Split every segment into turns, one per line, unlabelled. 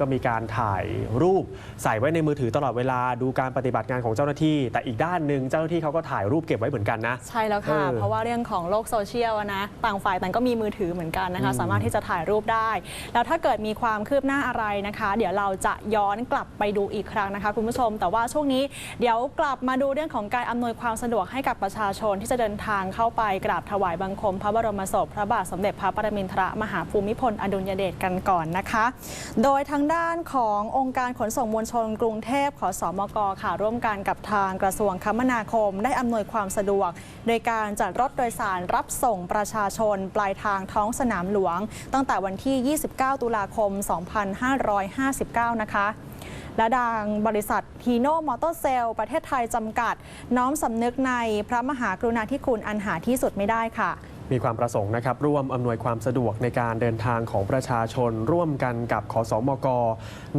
ก็มีการถ่ายรูปใส่ไว้ในมือถือตลอดเวลาดูการปฏิบัติงานของเจ้าหน้าที่ แต่อีกด้านหนึ่งเจ้าหน้าที่เขาก็ถ่ายรูปเก็บไว้เหมือนกันนะ
ใช่แล้วค่ะ
เออ
เพราะว่าเรื่องของโลกโซเชียลอะนะต่างฝ่ายต่างก็มีมือถือเหมือนกันนะคะ
อืม
สามารถที่จะถ่ายรูปได้ แล้วถ้าเกิดมีความคืบหน้าอะไรนะคะ เดี๋ยวเราจะย้อนกลับไปดูอีกครั้งนะคะ คุณผู้ชม แต่ว่าช่วงนี้เดี๋ยวกลับมาดูเรื่องของการอำนวยความสะดวกให้กับประชาชนที่จะเดินทางเข้าไปกราบถวายบังคม พระบรมศพพระบาทสมเด็จพระปรมินทรมหาภูมิพลอดุลยเดชกันก่อนนะคะ โดยทางด้านขององค์การขนส่งมวลชนกรุงเทพขอสอมกค่ะ ร่วมกันกับทางกระทรวงคมนาคม ได้อำนวยความสะดวก โดยการจัดรถโดยสารรับส่งประชาชน ปลายทางท้องสนามหลวง ตั้งแต่วันที่ 29 ตุลาคม 2559 นะคะและดังบริษัทฮีโน่มอเตอร์เซลประเทศไทยจำกัด น้อมสำนึกในพระมหากรุณาธิคุณอันหาที่สุดไม่ได้ค่ะ
มีความประสงค์นะครับร่วมอำนวยความสะดวกในการเดินทางของประชาชน ร่วมกันกับขอสอมก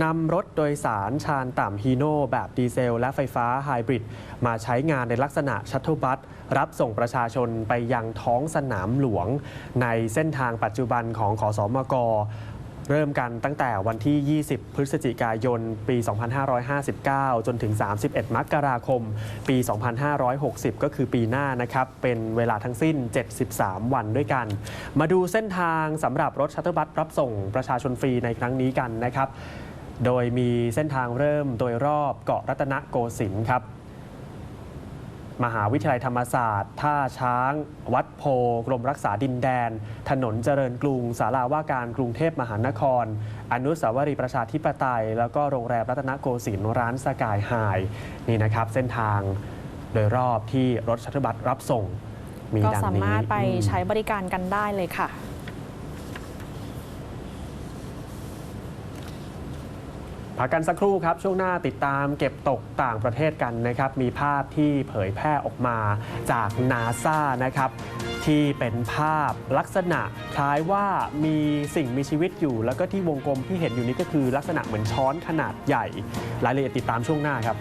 นำรถโดยสารชานต่ำฮีโน่แบบดีเซล และไฟฟ้าไฮบริดมาใช้งานในลักษณะชัตเทิลบัสรับส่งประชาชนไปยังท้องสนามหลวง ในเส้นทางปัจจุบันของขอสอมก เริ่มกันตั้งแต่วันที่ 20 พฤศจิกายน ปี 2559 จนถึง 31 มกราคม ปี 2560 ก็คือปีหน้านะครับ เป็นเวลาทั้งสิ้น 73 วันด้วยกัน มาดูเส้นทางสำหรับรถชัตเตอร์บัสรับส่งประชาชนฟรีในครั้งนี้กันนะครับ โดยมีเส้นทางเริ่มโดยรอบเกาะรัตนโกสินทร์ครับ มหาวิทยาลัยธรรมศาสตร์ ท่าช้าง วัดโพ กรมรักษาดินแดน ถนนเจริญกรุง สาราว่าการกรุงเทพมหานคร อนุสาวรีย์ประชาธิปไตย แล้วก็โรงแรมรัตนโกสินทร์ร้านสกายไฮนี่นะครับ เส้นทางโดยรอบที่รถชัตเตอร์บัสรับส่ง มี
ก็
ดังนี้
สามารถไปใช้บริการกันได้เลยค่ะ
พักกันสักครู่ครับ ช่วงหน้าติดตามเก็บตกต่างประเทศกันนะครับ มีภาพที่เผยแพร่ออกมาจากนาซานะครับ ที่เป็นภาพลักษณะคล้ายว่ามีสิ่งมีชีวิตอยู่ แล้วก็ที่วงกลมที่เห็นอยู่นี้ก็คือลักษณะเหมือนช้อนขนาดใหญ่ รายละเอียดติดตามช่วงหน้าครับ